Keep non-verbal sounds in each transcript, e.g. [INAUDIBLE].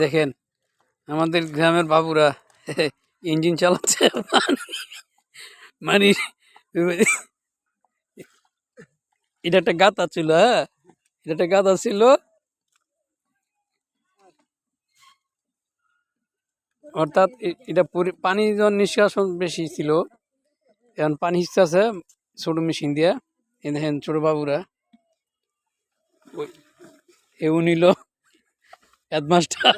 দেখেন, আমাদের গ্রামের বাবুরা [LAUGHS] ইঞ্জিন চালাচ্ছে। মানে এটা একটা গাতা ছিল হ্যাঁ? এটা একটা গাতা ছিল। অর্থাৎ এটা পানি যখন নিষ্কাশন বেশি ছিল, এখন পানি আছে ছোট মেশিন দিয়া। দেখেন ছোট বাবুরা। এও নিল হেডমাস্টার।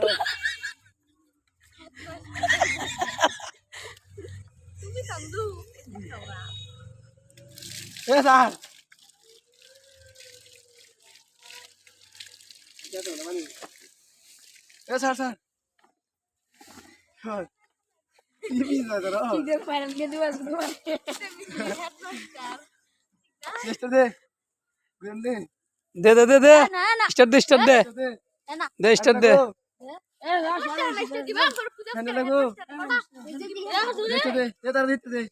এ স্যার। এ স্যার স্যার। হয় দে। দে। দে দে দে দে। না না স্টার্ট দে। দে দে। দে। দে লাগো দে। দে দে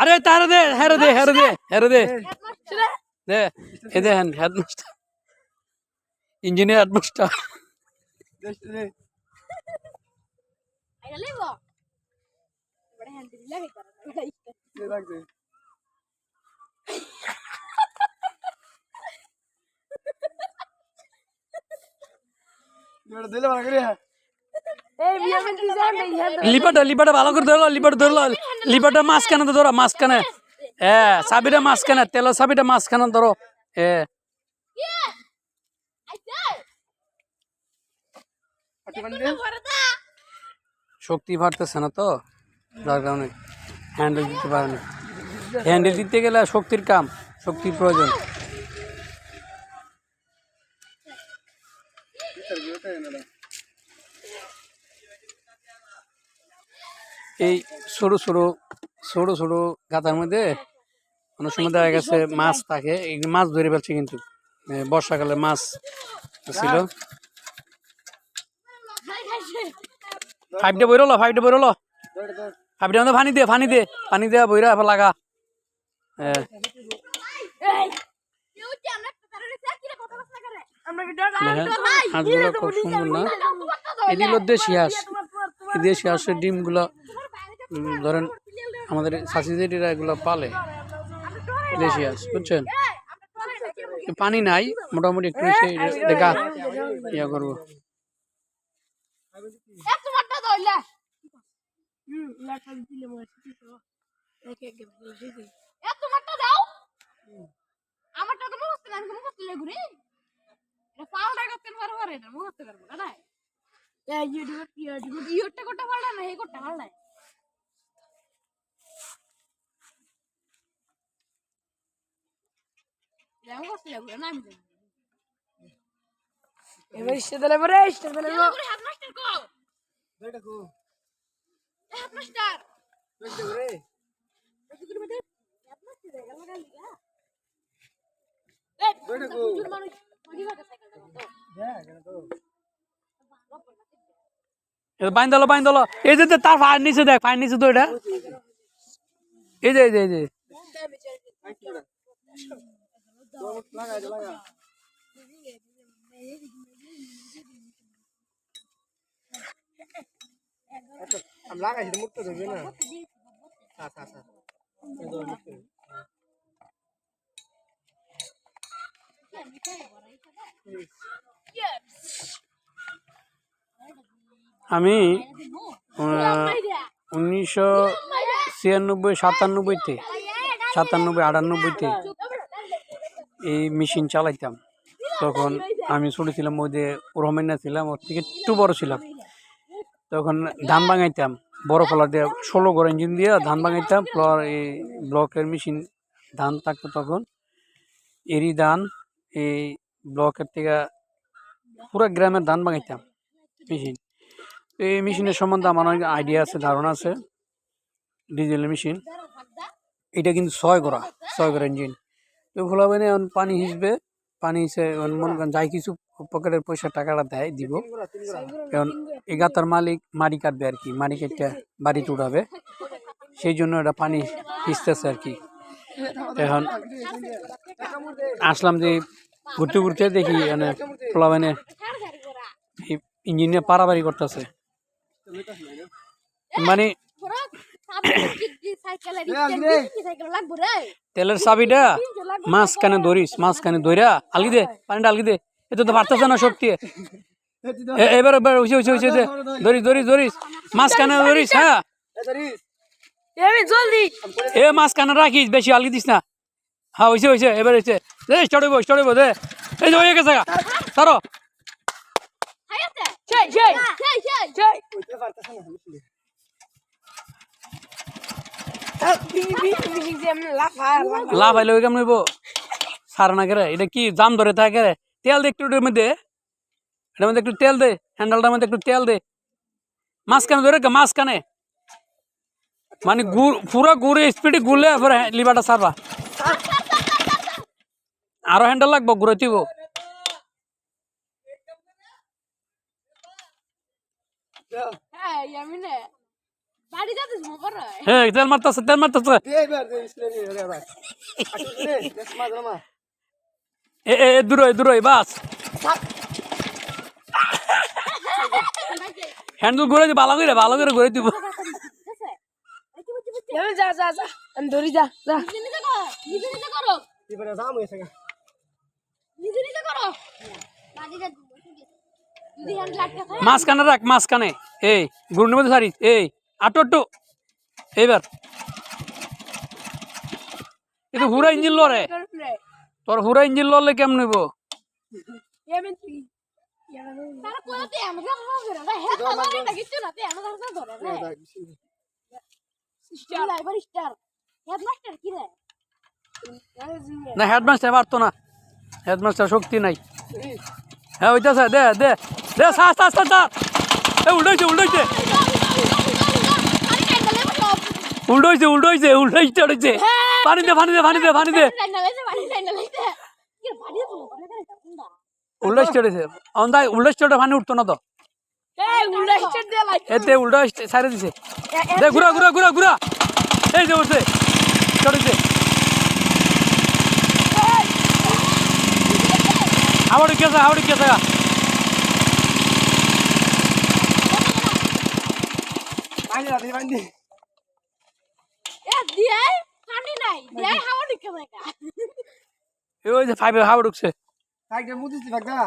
আরে তার দে হেরে দে হেরে দে হেরে দে। দে এ দেখেন হেডমাস্টার। Engineer headmaster. দে। দিলে ভালো করে লিপাটা লিপাটা ভালো করে ধরলো লিপাটা ধরলো লিপাটা মাঝখানে তো ধরো মাঝখানে হ্যাঁ চাবিটা মাঝখানে তেলের চাবিটা মাঝখানে ধরো হ্যাঁ শক্তি বাড়তেছে না তো যার কারণে হ্যান্ডেল দিতে পারে না হ্যান্ডেল দিতে গেলে শক্তির কাম শক্তির প্রয়োজন এই ছোট ছোট ছোট ছোট গাতার মধ্যে অনেক সময় দেখা গেছে মাছ থাকে। মাছ ধরে ফেলছে কিন্তু। বর্ষাকালে মাছ ছিল। ফাইভটা বইরলো ফাইভটা বইরলো। ফাইভটা মধ্যে পানি দে পানি দে পানি দে, বইরা লাগা। হ্যাঁ দেখেন, হাঁসগুলো খুব সুন্দর না? এদিকে দেশি হাঁস। এই দেশি হাঁসের ডিমগুলো ধরেন আমাদের এগুলো পালে। দেশি হাঁস বুঝছেন? পানি নাই মোটামুটি একটু দেখা ইয়া করব। আমারটা তো মুখস্থ না আমি মুখস্থ লেগু রে পাল্টা করতে পারব রে এটা মুখস্থ করব না এই ইউটিউব ইউটিউব ইউটিউবটা কোটা পাল্টা না এই কোটা পাল্টা এটা মুখস্থ লেগু না আমি এবার ইস্টে দিলে পরে ইস্টে দিলে হেডমাস্টার কো। দৌড় কো। হেডমাস্টার। দৌড় করে দৌড় কো মানুষ পরিবার সাইকেল হ্যাঁ কেন তো বাইন দলো বাইন দলো। এই যে তার ফায়ার নিচে দেখ ফায়ার নিচে তো এটা। এই যে এই যে এই যে। লাগাইছি মুক্ত না হ্যাঁ হ্যাঁ হ্যাঁ আমি উনিশশো ছিয়ানব্বই সাতানব্বইতে সাতানব্বই আটানব্বইতে এই মেশিন চালাইতাম। তখন আমি ছোট ছিলাম ওই যে রমেনা ছিলাম ওর থেকে একটু বড় ছিলাম। তখন ধান ভাঙাইতাম বড় ফলার দিয়ে ষোলো ঘর ইঞ্জিন দিয়ে ধান ভাঙাইতাম প্লার এই ব্লকের মেশিন ধান থাকতো তখন। এরি ধান এই ব্লকের থেকে পুরো গ্রামের ধান ভাঙাইতাম, মেশিন। তো এই মেশিনের সম্বন্ধে আমার অনেক আইডিয়া আছে, ধারণা আছে ডিজেল মেশিন। এটা কিন্তু ছয় করা ছয় করা ইঞ্জিন তো ভোলাবেনে এখন পানি হিসবে, পানি হিসে মনে করেন যাই কিছু পকেটের পয়সা টাকাটা দেয়, দিব। এখন এগাতার মালিক মাটি কাটবে আর কি মাটি কেটে বাড়িতে উঠাবে। সেই জন্য এটা পানি হিসতেছে আর কি। এখন আসলাম যে ঘুরতে ঘুরতে দেখি মানে পোলাবেনে ইঞ্জিনিয়ার পারাবারি করতেছে। মানে তেলের চাবিটা মাঝখানে ধরিস মাঝখানে ধইরা আলগি দে পানিটা আলগি দে। এত তো পারতেছে না শক্তি। এ- এবার এবার হইছে হইছে হইছে ধরিস ধরিস ধরিস। মাঝখানে ধরিস হ্যাঁ। এ জলদি। এ মাঝখানে রাখিস বেশি আলগি দিস না। হ্যাঁ হইছে হইছে এবার স্টার্ট হইব স্টার্ট হইব দে। এই হয়ে গেছে গা। লাফা লাভ আইলে ওই কেমন সার না করে এটা কি জাম ধরে থাকে রে? তেল দে একটু মধ্যে। এটার মধ্যে একটু তেল দে হ্যান্ডেলটার মধ্যে একটু তেল দে। মাঝখানে ধরে কে মাঝখানে। মানে গুড় পুরো ঘুরে স্পিডে ঘুরলে পরে লিভারটা সারবা। আরও হ্যান্ডেল লাগবো ঘুরে দিব। হ্যাঁ হ্যাঁ তেল মারতেছে তেল মারতেছে। এবার এ এ এ, দূরই দূরই বাস। হ্যান্ডেল ঘুরে দিব ভালো করে ভালো করে ঘুরে দিব। এমি যা যা যা। আমি ধরি যা যা। নিজে নিজে করো এবারে জাম হইছে নিজে নিজে করো। মাঝখানে রাখ মাঝখানে। এই গুড়ের মধ্যে সারিস এই আটো আটো। এইবার। এটা হুরা ইঞ্জিন লরে রে তোর হুরা ইঞ্জিন লরলে কেমন হইব? তারা কোলাতে আমাকে ধরে না। না হেডমাস্টার পারতো না। হেডমাস্টার শক্তি নাই। হ্যাঁ ওইটাছে দে দে দে সাস সাস সাস এ উল্টাইছে উল্টাইছে। উল্টাইছে উল্টাইছে উল্টাইছে উল্টাইছে। পানি দে পানি দে পানি দে পানি দে। উল্টাইছে উল্টাইছে। অন্দাই উল্টাইছে পানি উঠতো না তো। এতে উল্টা সাইরে দিছে দে ঘুরা ঘুরা ঘুরা ঘুরা এই যে উঠছে চড়েছে হাওড়ি কেসা হাওড়ি কেসা বাইরে রাতে বাইরে এ দিয়ে পানি নাই দিয়ে হাওয়া ঢুকে যায় ওই যে ফাইভে হাওড় উঠছে একটা মুদিছি ভাগা